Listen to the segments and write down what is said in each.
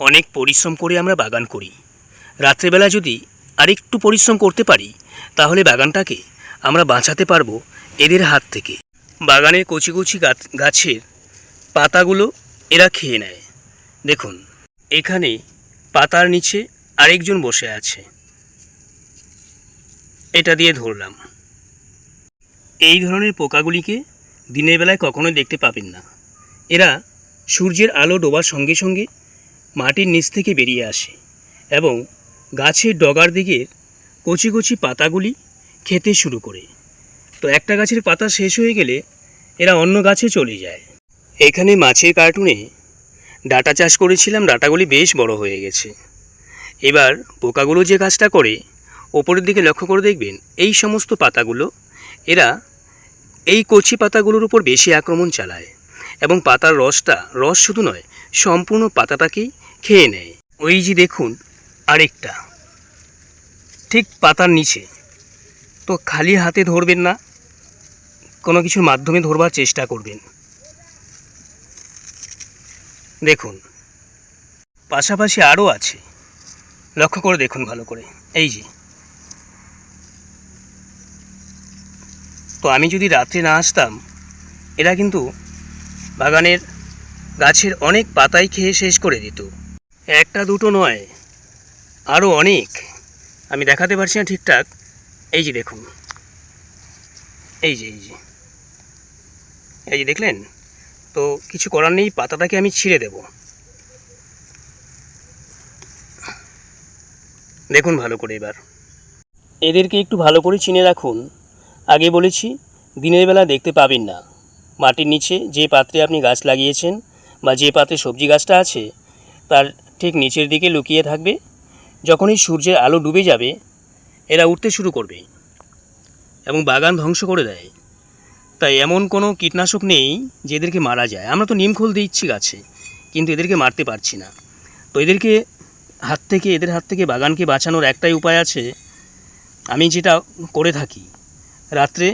অনেক পরিশ্রম করে আমরা বাগান করি। রাত্রেবেলা যদি আরেকটু পরিশ্রম করতে পারি, তাহলে বাগানটাকে আমরা বাঁচাতে পারব এদের হাত থেকে। বাগানের কচি কচি গাছ- গাছের পাতাগুলো এরা খেয়ে নেয়। দেখুন, এখানে পাতার নিচে আরেকজন বসে আছে। এটা দিয়ে ধরলাম। এই ধরনের পোকাগুলিকে দিনের বেলায় কখনোই দেখতে পাবেন না। এরা সূর্যের আলো ডোবার সঙ্গে সঙ্গে মাটির নিচ থেকে বেরিয়ে আসে এবং গাছের ডগার দিকের কচি কচি পাতাগুলি খেতে শুরু করে। তো একটা গাছের পাতা শেষ হয়ে গেলে এরা অন্য গাছে চলে যায়। এখানে মাছের কার্টুনে ডাটা চাষ করেছিলাম, ডাটাগুলি বেশ বড় হয়ে গেছে। এবার পোকাগুলো যে কাজটা করে, ওপরের দিকে লক্ষ্য করে দেখবেন, এই সমস্ত পাতাগুলো এরা এই কচি পাতাগুলোর উপর বেশি আক্রমণ চালায় এবং পাতার রসটা, রস শুধু নয়, সম্পূর্ণ পাতাটাকেই খেয়ে নেয়। ওই যে দেখুন, আরেকটা। ঠিক পাতার নিচে। তো খালি হাতে ধরবেন না, কোনো কিছুর মাধ্যমে ধরবার চেষ্টা করবেন। দেখুন, পাশাপাশি আরও আছে। লক্ষ্য করে দেখুন ভালো করে। এই যে। তো আমি যদি রাত্রে না আসতাম, এরা কিন্তু বাগানের গাছের অনেক পাতাই খেয়ে শেষ করে দিত। একটা দুটো নয় আরও অনেক। আমি দেখাতে পারছি না ঠিকঠাক। এই যে দেখুন। এই যে এই যে। এই যে দেখলেন? তো কিছু করার নেই, পাতাটাকে আমি ছিঁড়ে দেব। দেখুন ভালো করে এবার। এদেরকে একটু ভালো করে চিনে রাখুন। আগে বলেছি, দিনের বেলা দেখতে পাবেন না। মাটির নিচে যে পাত্রে আপনি গাছ লাগিয়েছেন বা যে পাত্রে সবজি গাছটা আছে, তার ঠিক নিচের দিকে লুকিয়ে থাকবে। যখনই সূর্যের আলো ডুবে যাবে, এরা উঠতে শুরু করবে এবং বাগান ধ্বংস করে দেয়। তাই এমন কোনো কীটনাশক নেই যে এদেরকে মারা যায়। আমরা তো নিমখোল দিচ্ছি গাছে, কিন্তু এদেরকে মারতে পারছি না। তো এদেরকে হাত থেকে, এদের হাত থেকে বাগানকে বাঁচানোর একটাই উপায় আছে। আমি যেটা করে থাকি, রাত্রে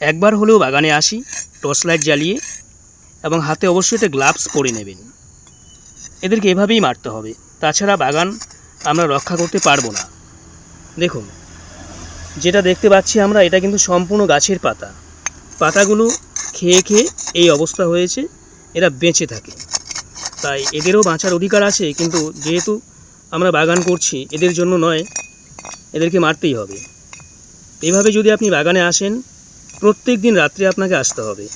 একবার হলেও বাগানে আসি, টর্চ লাইট জ্বালিয়ে এবং হাতে অবশ্যই একটা গ্লাভস পরে নেবেন। এদেরকে এভাবেই মারতে হবে। তাছাড়া বাগান আমরা রক্ষা করতে পারব না। দেখুন, যেটা দেখতে পাচ্ছি আমরা, এটা কিন্তু সম্পূর্ণ গাছের পাতা। পাতাগুলো খেয়ে খেয়ে এই অবস্থা হয়েছে, এরা বেঁচে থাকে। তাই এদেরও বাঁচার অধিকার আছে, কিন্তু যেহেতু আমরা বাগান করছি, এদের জন্য নয়, এদেরকে মারতেই হবে। এভাবে যদি আপনি বাগানে আসেন, প্রত্যেক দিন রাত্রে আপনাকে আসতে হবে।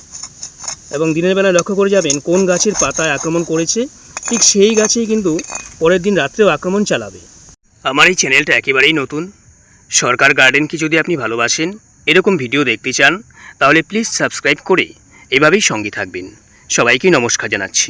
এবং দিনের বেলা লক্ষ্য করে যাবেন কোন গাছের পাতায় আক্রমণ করেছে ঠিক সেই গাছেই কিন্তু পরের দিন রাত্রেও আক্রমণ চালাবে। আমার এই চ্যানেলটা একেবারেই নতুন। সরকার গার্ডেনকে যদি আপনি ভালোবাসেন, এরকম ভিডিও দেখতে চান, তাহলে প্লিজ সাবস্ক্রাইব করে এভাবেই সঙ্গে থাকবেন। সবাইকে নমস্কার জানাচ্ছি।